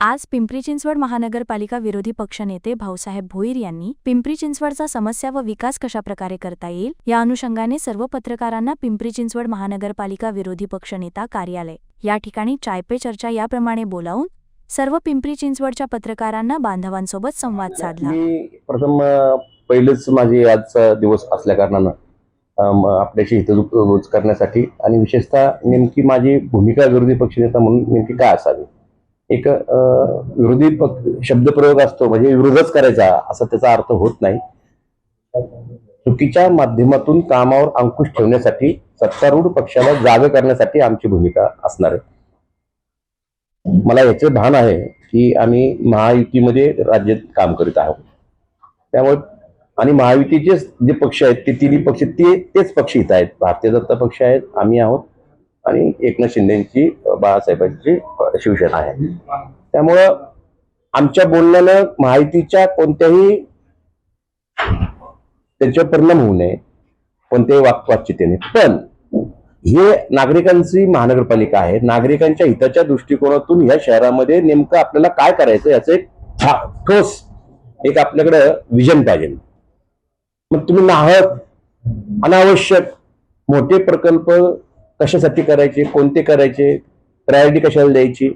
आज पिंपरी चिंचवड महानगरपालिका विरोधी पक्षनेते भाऊसाहेब भोईर यांनी पिंपरी चिंचवडचा समस्या व विकास कशाप्रकारे करता येईल या अनुषंगाने सर्व पत्रकारांना पिंपरी चिंचवड महानगरपालिका विरोधी पक्षनेता कार्यालय. या ठिकाणी चाय पे चर्चा याप्रमाणे बोलावून सर्व पिंपरी चिंचवडच्या पत्रकारांना बांधवांसोबत संवाद साधला. प्रथम पहिलेच माझी आजचा दिवस असल्या कारणानं अम, आपल्याशी हितगुज करण्यासाठी आणि विशेषतः नेमकी माझी भूमिका विरोधी पक्षनेता म्हणून नेमकी काय असावी? एक विरोधी पक्ष शब्दप्रयोग असतो म्हणजे विरोधच करायचा असा त्याचा अर्थ होत नाही. चुकीच्या माध्यमातून कामावर अंकुश ठेवण्यासाठी सत्तारूढ पक्षाला जाग करण्यासाठी आमची भूमिका असणार आहे. मला याचे भान आहे की आम्ही महायुतीमध्ये राज्यात काम करीत आहोत. त्यामुळे आणि महायुतीचेच जे पक्ष आहेत ते तिन्ही पक्ष ते तेच पक्ष इथं आहेत. भारतीय जनता पक्ष आहेत आम्ही आहोत. आणि एकनाथ शिंदेची बाळासाहेबांची शिवसेना आहे. त्यामुळं आमच्या बोलण्यानं माहितीच्या कोणत्याही त्यांच्यावर परिणाम होऊ नये कोणत्याही वाक्वाचितेने पण हे नागरिकांची महानगरपालिका आहे. नागरिकांच्या हिताच्या दृष्टिकोनातून या शहरामध्ये नेमकं आपल्याला काय करायचं याचं एक ठा- ठोस एक आपल्याकडं विजन पाहिजे. मग तुम्ही नाहक अनावश्यक मोठे प्रकल्प कशासाठी करायचे कोणते करायचे प्रायोरिटी कशाला द्यायची?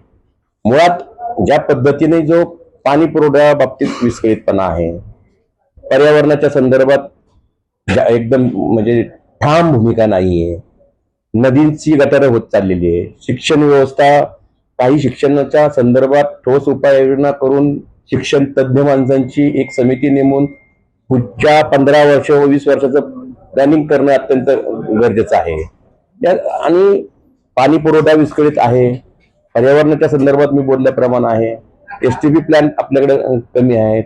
मुळात ज्या पद्धतीने जो पाणी पुरवठा बाबतीत विस्कळीतपणा आहे पर्यावरणाच्या संदर्भात एकदम म्हणजे ठाम भूमिका नाहीये नदींची गटारं होत चाललेली आहे शिक्षण व्यवस्था काही शिक्षणाच्या संदर्भात ठोस उपाययोजना करून शिक्षण तज्ज्ञ माणसांची एक समिती नेमून पुढच्या पंधरा वर्ष व वीस वर्षाचं प्लॅनिंग करणं अत्यंत गरजेचं आहे. आणि पाणी पुरवठा विस्कळीत आहे. पर्यावरणाच्या संदर्भात मी बोलल्याप्रमाणे आहे. एस टी पी प्लॅन आपल्याकडे कमी आहेत.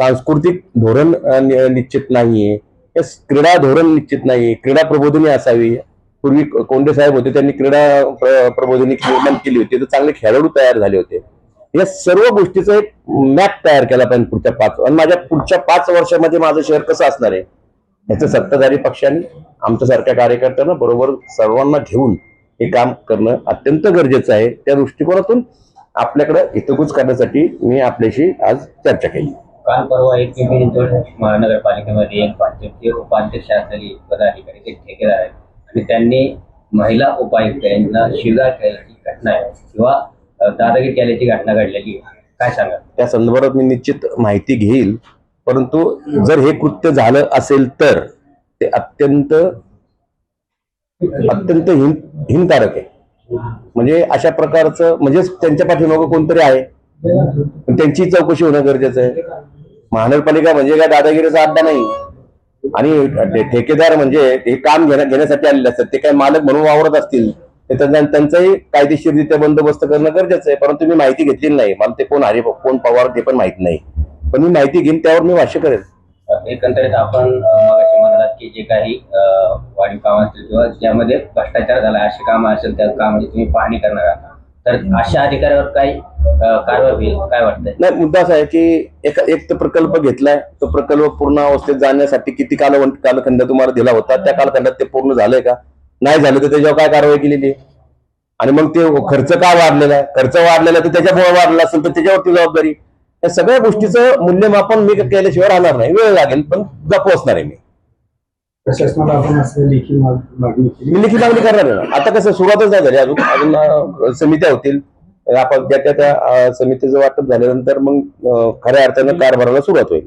सांस्कृतिक धोरण नि- निश्चित नाहीये. या क्रीडा धोरण निश्चित नाहीये. क्रीडा प्रबोधिनी असावी. पूर्वी कोंडे साहेब होते त्यांनी क्रीडा प्र- प्रबोधिनी निर्माण केली होती. तर चांगले खेळाडू तयार झाले होते. या सर्व गोष्टीचा एक मॅप तयार केला पाहिजे पुढच्या पाच आणि माझ्या पुढच्या पाच वर्षामध्ये माझं शहर कसं असणार आहे? याचं सत्ताधारी पक्षांनी आमच्यासारख्या कार्यकर्त्यांना बरोबर सर्वांना घेऊन हे काम करणं अत्यंत गरजेचं आहे. त्या दृष्टिकोनातून आपल्याकडे हितगुज करण्यासाठी मी आपल्याशी आज चर्चा केली. काल परवा एक महानगरपालिकेमध्ये एक भाजपचे उपाध्यक्ष असलेले पदाधिकारी ते ठेकेदार आहेत आणि त्यांनी महिला उपायुक्त यांना शिगार केल्याची घटना आहे किंवा दादागिरी केल्याची घटना घडलेली आहे. काय सांगा त्या संदर्भात मी निश्चित माहिती घेईल. परंतु जर हे कृत्य झालं असेल तर ते अत्यंत अत्यंत हिन हिनकारक आहे. म्हणजे अशा प्रकारचं म्हणजेच त्यांच्या पाठीमागं कोणतरी आहे. त्यांची चौकशी होणं गरजेचं आहे. महानगरपालिका म्हणजे काय? दादागिरीचा अड्डा नाही. आणि ठेकेदार म्हणजे हे काम घेण्या घेण्यासाठी आलेले असतात. ते काय मालक म्हणून वावरत असतील ते त्यांचाही कायदेशीररित्या बंदोबस्त करणं गरजेचं आहे. परंतु मी माहिती घेतलेली नाही. मला ते कोण हरी कोण पवार ते पण माहीत नाही. पण मी माहिती घेईन त्यावर मी भाष्य करेन अ, एकंदरीत आपण मगाशी म्हणालात की जे काही वाढीव काम असतील किंवा ज्यामध्ये भ्रष्टाचार झाला अशी कामं असेल त्या कामाची तुम्ही पाहणी करणार आहात. तर अशा अधिकाऱ्यावर काही अ, कारवाई होईल काय वाटतंय? नाही मुद्दा असा आहे की एक एक तर प्रकल्प घेतलाय तो प्रकल्प पूर्ण अवस्थेत जाण्यासाठी किती काल कालखंड तुम्हाला दिला होता त्या कालखंडात ते पूर्ण झालंय का? नाही झालं तर त्याच्यावर काय कारवाई केलेली आणि मग ते खर्च का वाढलेला आहे? खर्च वाढलेला आहे तर त्याच्यामुळे वाढला असेल तर त्याच्यावरती जबाबदारी. या सगळ्या गोष्टीचं मूल्यमापन मी केल्याशिवाय राहणार नाही. वेळ लागेल पण पोहोचणार आहे मी. प्रशासनाला आपण असं लेखी माग- मागणी केली. मी लिखित मागणी करणार आहे ना. आता कसं सुरुवातच नाही झाली. अजून अजून समित्या होतील. आपण त्या त्या त्या समितीचं वाटप झाल्यानंतर मग खऱ्या अर्थानं कारभाराला सुरुवात होईल.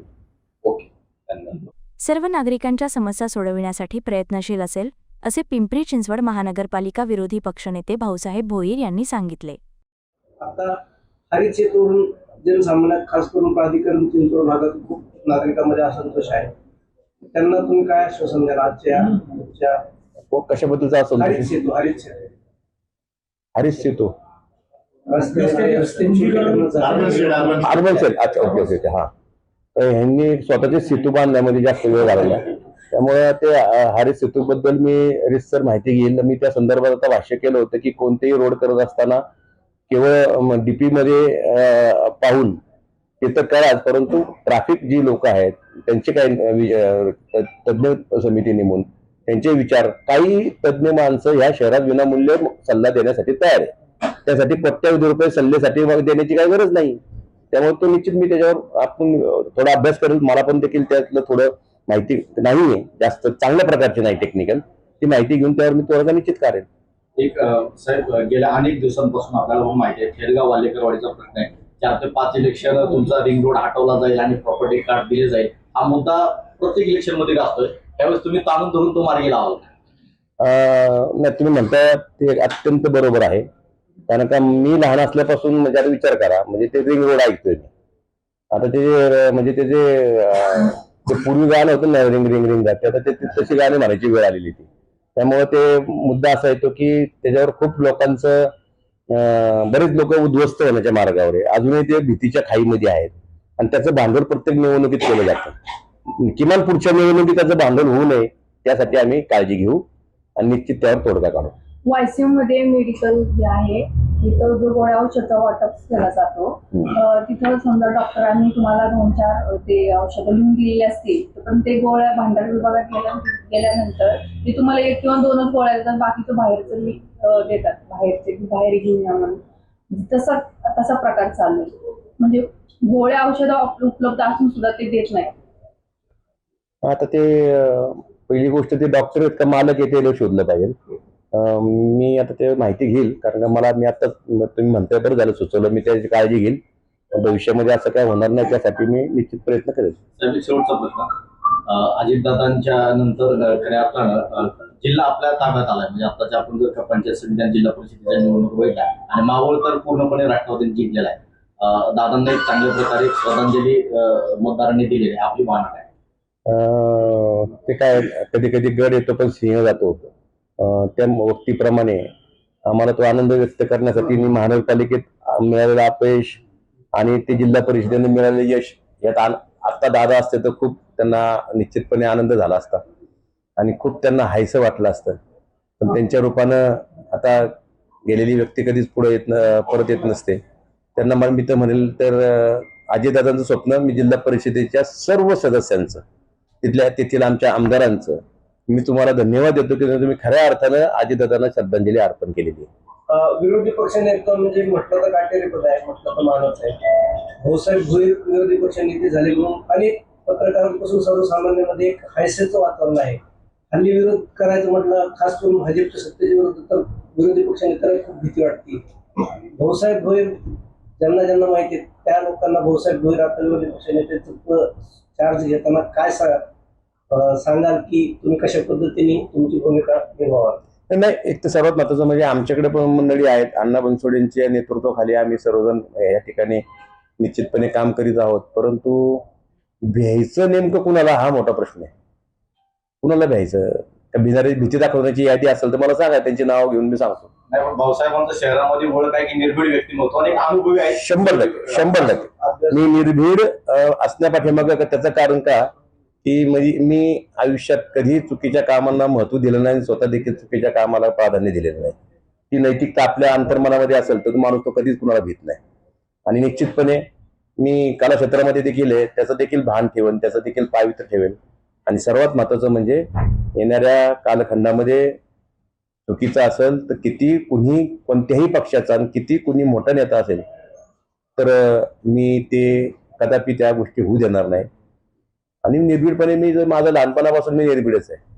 सर्व नागरिकांच्या समस्या सोडविण्यासाठी प्रयत्नशील असेल असे पिंपरी चिंचवड महानगरपालिका विरोधी पक्षनेते भाऊसाहेब भोईर यांनी सांगितले. आता हरित जनसामान्यात खास करून प्राधिकरण चिंचवड भागात खूप नागरिकांमध्ये असंतोष आहे त्यांना तुम्ही काय आश्वासन द्याल आजच्या व कशाबद्दलचा हरित सेतू हरित सेतू हरीश सेतू रस्ते रस्त्यांची अर्बन सेल अच्छा ओके ओके ओके हा तर ह्यांनी स्वतःचे सेतू बांधण्यामध्ये जास्त वेळ घालवला त्यामुळे ते अं, हरीश सेतू बद्दल मी रिसर माहिती घेईल मी त्या संदर्भात आता भाष्य केलं होतं की कोणतेही रोड करत असताना केवळ डीपीमध्ये पाहून ते तर कराच परंतु ट्रॅफिक जी लोक आहेत त्यांचे काही वि- तज्ज्ञ समिती नेमून त्यांचे विचार काही तज्ज्ञ माणसं ह्या शहरात विनामूल्य सल्ला देण्यासाठी तयार आहे त्यासाठी प्रत्येक रुपये सल्लेसाठी मग देण्याची काही गरज नाही. त्यामुळे तो निश्चित मी त्याच्यावर आपण थोडा अभ्यास करेल. मला पण देखील त्यातलं थोडं माहिती नाही आहे जास्त चांगल्या प्रकारची नाही टेक्निकल ती माहिती घेऊन त्यावर मी थोडं निश्चित करेल. एक साहेब गेल्या अनेक दिवसांपासून आपल्याला हो माहिती आहे खेडगाव वालेकरवाडीचा प्रश्न आहे. चार ते पाच इलेक्शन तुमचा रिंग रोड हटवला जाईल आणि प्रॉपर्टी कार्ड दिले जाईल. हा मुद्दा प्रत्येक इलेक्शनमध्ये गाजतोय त्यावेळेस तुम्ही ताणून धरून तो मार्गी लावाल नाही तुम्ही म्हणता ते अत्यंत बरोबर आहे. कारण का मी लहान असल्यापासून म्हणजे आता विचार करा म्हणजे ते रिंग रोड ऐकतोय मी. आता ते म्हणजे ते जे पूर्वी गाणं होतं ना रिंग रिंग रिंग जाते आता ते ते तशी गाणी म्हणायची वेळ आलेली ती. त्यामुळे ते मुद्दा असा येतो की त्याच्यावर खूप लोकांचं बरेच लोक उद्ध्वस्त होण्याच्या मार्गावर आहे. अजूनही ते भीतीच्या खाईमध्ये आहेत. आणि त्याचं भांडवल प्रत्येक निवडणुकीत केलं जातं. किमान पुढच्या निवडणुकीत त्याचं भांडवल होऊ नये त्यासाठी आम्ही काळजी घेऊ आणि निश्चित त्यावर तोडगा काढू. वायसीएममध्ये मेडिकल जे आहे तिथं जो गोळ्या औषधं वाटप केला जातो तिथं समजा डॉक्टरांनी तुम्हाला दोन चार ते औषधं लिहून दिलेली असतील तर पण ते गोळ्या भांडार विभागात गेल्या गेल्यानंतर ते तुम्हाला एक किंवा दोनच गोळ्या देतात बाकीचं बाहेरचं देतात. बाहेरचे बाहेर घेऊन या म्हणून. तसा तसा प्रकार चालू आहे. म्हणजे गोळ्या औषधं उप- उपलब्ध असून सुद्धा ते देत नाही आता ते पहिली गोष्ट ते डॉक्टर आहेत का मालक येते शोधलं पाहिजे. मी आता ते माहिती घेईल कारण का मला मी आता तुम्ही म्हणताय बरं झालं सुचवलं मी त्याची काळजी घेईल. भविष्यामध्ये असं काय होणार नाही त्यासाठी मी निश्चित प्रयत्न करेल. शेवटचा प्रश्न. अजितदादांच्या नंतर खऱ्या अर्थानं जिल्हा आपल्या ताब्यात आलाय. म्हणजे आताच्या आपण जर पंचायत समिती आणि जिल्हा परिषदेच्या निवडणूक बघितल्या आणि मावळ तर पूर्णपणे राष्ट्रवादीने जिंकलेला आहे. दादांना एक चांगल्या प्रकारे श्रद्धांजली मतदारांनी दिलेली आहे. आपली काय? अं, ते काय कधी कधी गड येतो पण सिंह जातो त्या व्यक्तीप्रमाणे आम्हाला तो आनंद व्यक्त करण्यासाठी मी महानगरपालिकेत मिळालेलं अपयश आणि ते जिल्हा परिषदेने मिळालेलं यश यात आन- आता दादा असते तर खूप त्यांना निश्चितपणे आनंद झाला असता. आणि खूप त्यांना हायसं वाटलं असतं. पण त्यांच्या रूपानं आता गेलेली व्यक्ती कधीच पुढे येत न परत येत नसते. त्यांना मला मी तर म्हणेल तर अजयदादांचं स्वप्न मी जिल्हा परिषदेच्या सर्व सदस्यांचं तिथल्या तेथील आमच्या आमदारांचं मी तुम्हाला धन्यवाद देतो की तुम्ही खऱ्या अर्थानं अजितदादांना श्रद्धांजली अर्पण केलेली विरोधी पक्ष विरोधी म्हणजे म्हटलं तर काटेरी पद आहे म्हटलं तर मानच आहे. भाऊसाहेब भोईर विरोधी पक्ष नेते झाले म्हणून अनेक पत्रकारांपासून सर्वसामान्यांमध्ये एक हायसेचं वातावरण आहे. हल्ली विरोध करायचं म्हटलं खास करून भाजपच्या सत्तेच्या विरोध तर विरोधी पक्षनेत्याला खूप भीती वाटते. भाऊसाहेब भोईर ज्यांना ज्यांना माहिती त्या लोकांना भाऊसाहेब भोईर आपल्या विरोधी पक्षनेत्याचं चार्ज घेताना काय सांगा? सांगाल की तुम्ही कशा पद्धतीने तुमची भूमिका निभावाल? नाही एक तर सर्वात महत्वाचं म्हणजे आमच्याकडे पण मंडळी आहेत. अण्णा बनसोडेंच्या नेतृत्वाखाली आम्ही सर्वजण या ठिकाणी निश्चितपणे काम करीत आहोत. परंतु भ्यायचं नेमकं कुणाला हा मोठा प्रश्न आहे? कुणाला भ्यायचं? का भिणारी भीती दाखवण्याची यादी असेल तर मला सांगा त्यांची नाव घेऊन मी सांगतो. नाही पण भाऊसाहेबांचं शहरामध्ये ओळख आहे की निर्भीड व्यक्तिमत्व आणि अनुभवी आहे. शंभर टक्के शंभर टक्के. मी निर्भीड असण्यापाठीमागं त्याचं कारण का? की म्हणजे मी आयुष्यात कधीही चुकीच्या कामांना महत्त्व दिलं नाही आणि स्वतः देखील चुकीच्या कामाला प्राधान्य दिलेलं नाही. ती नैतिकता आपल्या अंतर्मनामध्ये असेल तर तो माणूस तो कधीच कुणाला भीत नाही. आणि निश्चितपणे मी कलाक्षेत्रामध्ये देखील आहे त्याचं देखील भान ठेवेन त्याचं देखील पावित्र्य ठेवेन. आणि सर्वात महत्वाचं म्हणजे येणाऱ्या कालखंडामध्ये चुकीचं असेल तर किती कुणी कोणत्याही पक्षाचा आणि किती कुणी मोठा नेता असेल तर मी ते कदापि त्या गोष्टी होऊ देणार नाही. आणि निर्भीडपणे मी जर माझं लहानपणापासून मी निर्भीडच आहे.